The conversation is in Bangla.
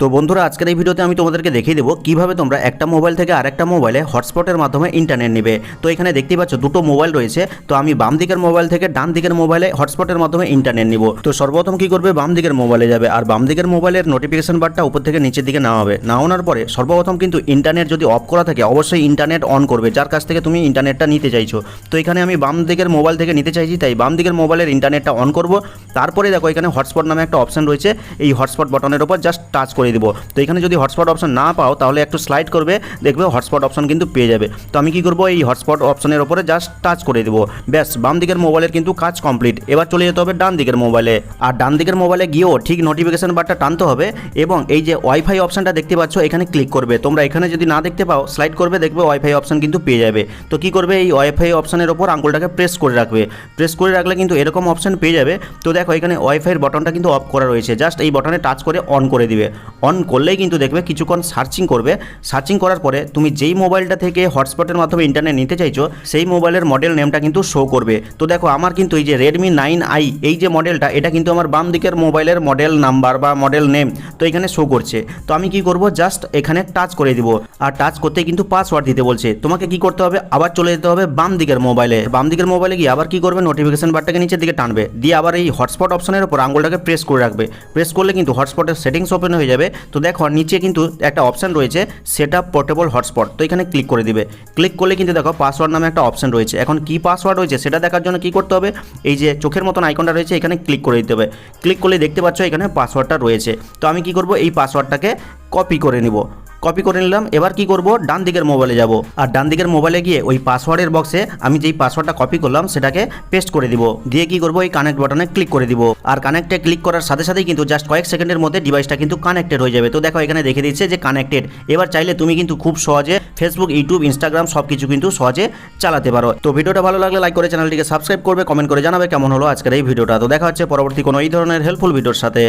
তো বন্ধুরা, আজকের এই ভিডিওতে আমি তোমাদেরকে দেখিয়ে দেবো কীভাবে তোমরা একটা মোবাইল থেকে আরেকটা মোবাইলে হটস্পটের মাধ্যমে ইন্টারনেট নেবে। তো এখানে দেখতে পাচ্ছ দুটো মোবাইল রয়েছে। তো আমি বাম দিকের মোবাইল থেকে ডান দিকের মোবাইলে হটস্পটের মাধ্যমে ইন্টারনেট নিব। তো সর্বপ্রথম কি করবে? বাম দিকের মোবাইলে যাবে। আর বাম দিকের মোবাইলের নোটিফিকেশন বারটা উপর থেকে নিচের দিকে নেওয়া হবে। নামানোর পরে সর্বপ্রথম কিন্তু ইন্টারনেট যদি অফ করা থাকে, অবশ্যই ইন্টারনেট অন করবে, যার কাছ থেকে তুমি ইন্টারনেটটা নিতে চাইছো। তো এখানে আমি বাম দিকের মোবাইল থেকে নিতে চাইছি, তাই বাম দিকের মোবাইলের ইন্টারনেটটা অন করব। তারপরে দেখো এখানে হটস্পট নামে একটা অপশন রয়েছে। এই হটস্পট বাটনের উপর জাস্ট টাচ করে দিব। তো এখানে যদি হটস্পট অপশন না পাও, তাহলে একটু স্লাইড করবে, দেখবে হটস্পট অপশন কিন্তু পেয়ে যাবে। তো আমি কি করব? এই হটস্পট অপশনের ওপরে জাস্ট টাচ করে দেবো। ব্যাস, বাম দিকের মোবাইলের কিন্তু কাজ কমপ্লিট এবার চলে যেতে হবে ডান দিকের মোবাইলে আর ডান দিকের মোবাইলে গিয়েও ঠিক নোটিফিকেশন বারটা টানতে হবে এবং এই যে ওয়াইফাই অপশনটা দেখতে পাচ্ছ, এখানে ক্লিক করবে। তোমরা এখানে যদি না দেখতে পাও স্লাইড করবে, দেখবে ওয়াইফাই অপশন কিন্তু পেয়ে যাবে। তো কি করবে? এই ওয়াইফাই অপশনের ওপর আঙ্গুলটাকে প্রেস করে রাখবে। প্রেস করে রাখলে কিন্তু এরকম অপশন পেয়ে যাবে। তো দেখো, এখানে ওয়াইফাইয়ের বটনটা কিন্তু অফ করা রয়েছে। জাস্ট এই বটনে টাচ করে অন করে দিবে। অন করলেই কিন্তু দেখবে কিছুক্ষণ সার্চিং করবে। সার্চিং করার পরে তুমি যেই মোবাইলটা থেকে হটস্পটের মাধ্যমে ইন্টারনেট নিতে চাইছো, সেই মোবাইলের মডেল নেমটা কিন্তু শো করবে। তো দেখো আমার কিন্তু এই যে রেডমি নাইন আই এই যে মডেলটা এটা কিন্তু আমার বাম দিকের মোবাইলের মডেল নাম্বার বা মডেল নেম তো এখানে শো করছে। তো আমি কি করব? জাস্ট এখানে টাচ করে দিব। আর টাচ করতে কিন্তু পাসওয়ার্ড দিতে বলছে। তোমাকে কি করতে হবে? আবার চলে যেতে হবে বাম দিকের মোবাইলে বাম দিকের মোবাইলে গিয়ে আবার কি করবে? নোটিফিকেশন বারটাকে নিচের দিকে টানবে। দিয়ে আবার এই হটস্পট অপশনের উপর আঙুলটাকে প্রেস করে রাখবে। প্রেস করলে কিন্তু হটস্পটের সেটিংস ওপেন হয়ে যাবে তো দেখো, নিচে কিন্তু একটা অপশান রয়েছে সেট আপ পোর্টেবল হটস্পট তো এখানে ক্লিক করে দিবে। ক্লিক করলে কিন্তু দেখো পাসওয়ার্ড নামে একটা অপশান রয়েছে। এখন কি পাসওয়ার্ড রয়েছে, সেটা দেখার জন্য কি করতে হবে? এই যে চোখের মতন আইকনটা রয়েছে, এখানে ক্লিক করে দিতে হবে। ক্লিক করলে দেখতে পাচ্ছ এখানে পাসওয়ার্ডটা রয়েছে। তো আমি কি করব? এই পাসওয়ার্ডটাকে কপি করে নিব। কপি করে নিলাম। এবার কি করব? ডান দিকের মোবাইলে যাব। আর ডান দিকের মোবাইলে গিয়ে ওই পাসওয়ার্ডের বক্সে আমি যেই পাসওয়ার্ডটা কপি করলাম, সেটাকে পেস্ট করে দিব। দিয়ে কি করব? এই কানেক্ট বাটনে ক্লিক করে দিব। আর কানেক্টে ক্লিক করার সাথে সাথেই কিন্তু জাস্ট কয়েক সেকেন্ডের মধ্যে ডিভাইসটা কিন্তু কানেক্টেড হয়ে যাবে। তো দেখো, এখানে দেখে দিচ্ছে যে কানেক্টেড এবার চাইলে তুমি কিন্তু খুব সহজে ফেসবুক ইউটিউব ইনস্টাগ্রাম সব কিছু কিন্তু সহজে চালাতে পারো। তো ভিডিওটা ভালো লাগলে লাইক করে চ্যানেলটিকে সাবস্ক্রাইব করবে কমেন্ট করে জানাবে কেমন হলো আজকের এই ভিডিওটা। তো দেখা হচ্ছে পরবর্তী কোনো এই ধরনের হেল্পফুল ভিডিওর সাথে।